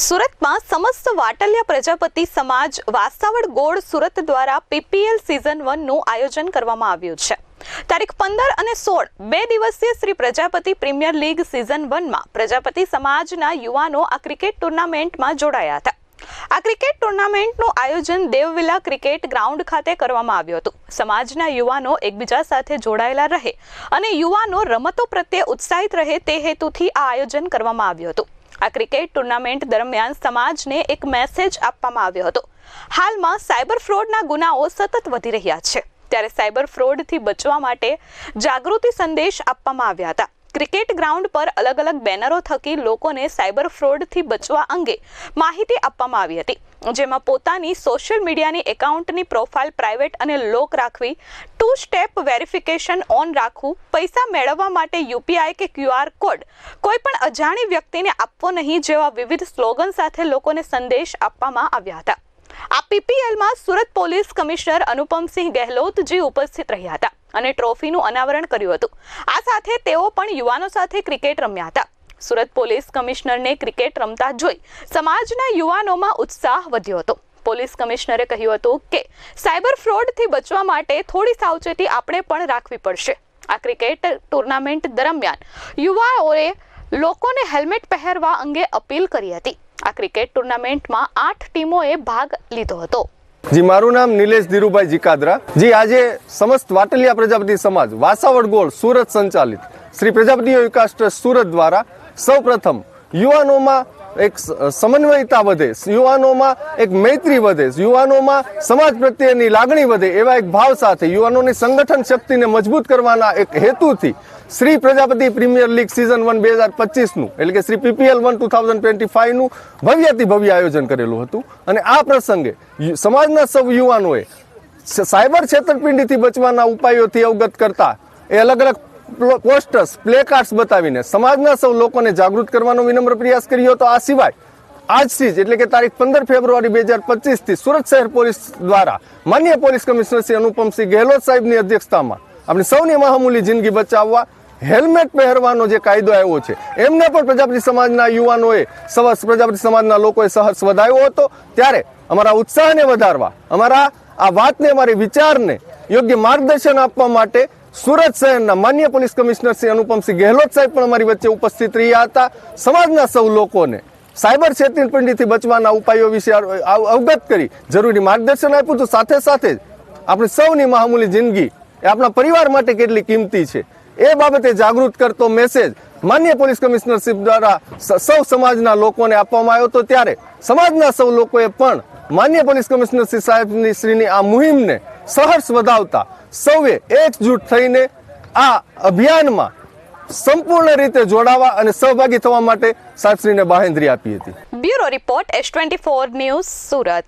સુરતમાં સમસ્ત વાટલિયા પ્રજાપતિ સમાજ વાસાવડ ગોળ સુરત દ્વારા પીપીએલ સિઝન વનનું આયોજન કરવામાં આવ્યું છે. તારીખ પંદર અને સોળ બે દિવસીય Shri Prajapati premier league season વનમાં પ્રજાપતિ સમાજના યુવાનો આ ક્રિકેટ ટુર્નામેન્ટમાં જોડાયા હતા. આ ક્રિકેટ ટુર્નામેન્ટનું આયોજન દેવવિલા ક્રિકેટ ગ્રાઉન્ડ ખાતે કરવામાં આવ્યું હતું. સમાજના યુવાનો એકબીજા સાથે જોડાયેલા રહે અને યુવાનો રમતો પ્રત્યે ઉત્સાહિત રહે તે હેતુથી આ આયોજન કરવામાં આવ્યું હતું. આ ક્રિકેટ ટુર્નામેન્ટ દરમિયાન સમાજને એક મેસેજ આપવામાં આવ્યો હતો. હાલમાં સાયબર ફ્રોડના ગુનાઓ સતત વધી રહ્યા છે. ત્યારે સાયબર ફ્રોડથી બચવા માટે જાગૃતિ સંદેશ આપવામાં આવ્યા હતા. ક્રિકેટ ગ્રાઉન્ડ પર અલગ અલગ બેનરો થકી લોકોને સાયબર ફ્રોડથી બચવા અંગે માહિતી આપવામાં આવી હતી. જેમાં પોતાની સોશિયલ મીડિયાની એકાઉન્ટની પ્રોફાઇલ પ્રાઇવેટ અને લોક રાખવી ટુ સ્ટેપ વેરિફિકેશન ઓન રાખવું, પૈસા મેળવવા માટે યુપીઆઈ કે ક્યુઆર કોડ કોઈ પણ અજાણી વ્યક્તિને આપવો નહીં જેવા વિવિધ સ્લોગન સાથે લોકોને સંદેશ આપવામાં આવ્યા હતા. આ પીપીએલમાં સુરત પોલીસ કમિશનર અનુપમસિંહ ગેહલોતજી ઉપસ્થિત રહ્યા હતા. અને ટ્રોફીનું અનાવરણ કર્યું હતું. આ સાથે તેઓ પણ યુવાનો સાથે ક્રિકેટ રમ્યા હતા. સુરત પોલીસ કમિશનરને ક્રિકેટ રમતા જોઈ સમાજના યુવાનોમાં ઉત્સાહ વધ્યો હતો. પોલીસ કમિશનરે કહ્યું હતું કે, સાયબર ફ્રોડથી બચવા માટે થોડી સાવચેતી આપણે પણ રાખવી પડશે. આ ક્રિકેટ ટુર્નામેન્ટ દરમિયાન યુવાઓએ લોકોને હેલ્મેટ પહેરવા અંગે અપીલ કરી હતી. આ ક્રિકેટ ટુર્નામેન્ટમાં આઠ ટીમોએ ભાગ લીધો હતો. જી, મારું નામ નિલેશ ધીરુભાઈ જીકાદરા. જી, આજે સમસ્ત વાટલિયા પ્રજાપતિ સમાજ, વાસાવડ ગોળ, સુરત સંચાલિત. શ્રી પ્રજાપતિ વિકાસ ટ્રસ્ટ સુરત દ્વારા સૌપ્રથમ યુવાનોમાં એક સમન્વયતા વધે, યુવાનોમાં એક મૈત્રી વધે, યુવાનોમાં સમાજ પ્રત્યેની લાગણી વધે એવા એક ભાવ સાથે યુવાનોની સંગઠન શક્તિને મજબૂત કરવાના એક હેતુથી Shri Prajapati premier league season one બે હજાર પચીસનું, એટલે કે Shri PPL one two thousand twenty ફાઇવનું ભવ્યથી ભવ્ય આયોજન કરેલું હતું. અને આ પ્રસંગે સમાજના સૌ યુવાનોએ સાયબર છેતરપિંડીથી બચવાના ઉપાયોથી અવગત કરતા એ અલગ અલગ પોસ્ટર્સ પ્લે કાર્ડ્સ બતાવીને સમાજના સૌ લોકોને જાગૃત કરવાનો વિનમ્ર પ્રયાસ કર્યો હતો. આ સિવાય આજથી જ એટલે કે તારીખ પંદર ફેબ્રુઆરી બે હજાર પચીસથી સુરત શહેર પોલીસ દ્વારા માન્ય પોલીસ કમિશનર શ્રી અનુપમસિંહ ગેહલોત સાહેબની અધ્યક્ષતામાં આપણે સૌની મહામૂલી જિંદગી બચાવવા હેલ્મેટ પહેરવાનો જે કાયદો આવ્યો છે, એમને પણ પ્રજાપતિ સમાજના યુવાનોએ પ્રજાપતિ સમાજના લોકોએ સહર્ષ વધાવ્યો હતો. ત્યારે અમારા ઉત્સાહને વધારવા, અમારા આ વાતને, અમારી વિચારને યોગ્ય માર્ગદર્શન આપવા માટે સુરત શહેરના માન્ય પોલીસ કમિશનર શ્રી અનુપમસિંહ ગેહલોત સાહેબ પણ અમારી વચ્ચે ઉપસ્થિત રહ્યા હતા. સમાજના સૌ લોકોને સાયબર છેતરપિંડીથી બચવાના ઉપાયો વિશે અવગત કરી જરૂરી માર્ગદર્શન આપ્યું તો સાથે સાથે જ આપણી સૌની મામૂલી જિંદગી એ આપણા પરિવાર માટે કેટલી કિંમતી છે. એ બાબતે જાગૃત કરતો મેસેજ માન્ય પોલીસ કમિશનરશીપ દ્વારા સૌ સમાજના લોકોને આપવામાં આવ્યો હતો ત્યારે સમાજના સૌ લોકોએ પણ માન્ય પોલીસ કમિશનર શ્રી સાહેબની શ્રીની આ મુહિમને સહર્ષ વધાવતા સૌએ એકજૂટ થઈને આ અભિયાનમાં સંપૂર્ણ રીતે જોડાવા અને સહભાગી થવા માટે સાહેબશ્રીને બાહેંધરી આપી હતી. Bureau report S twenty four news Surat.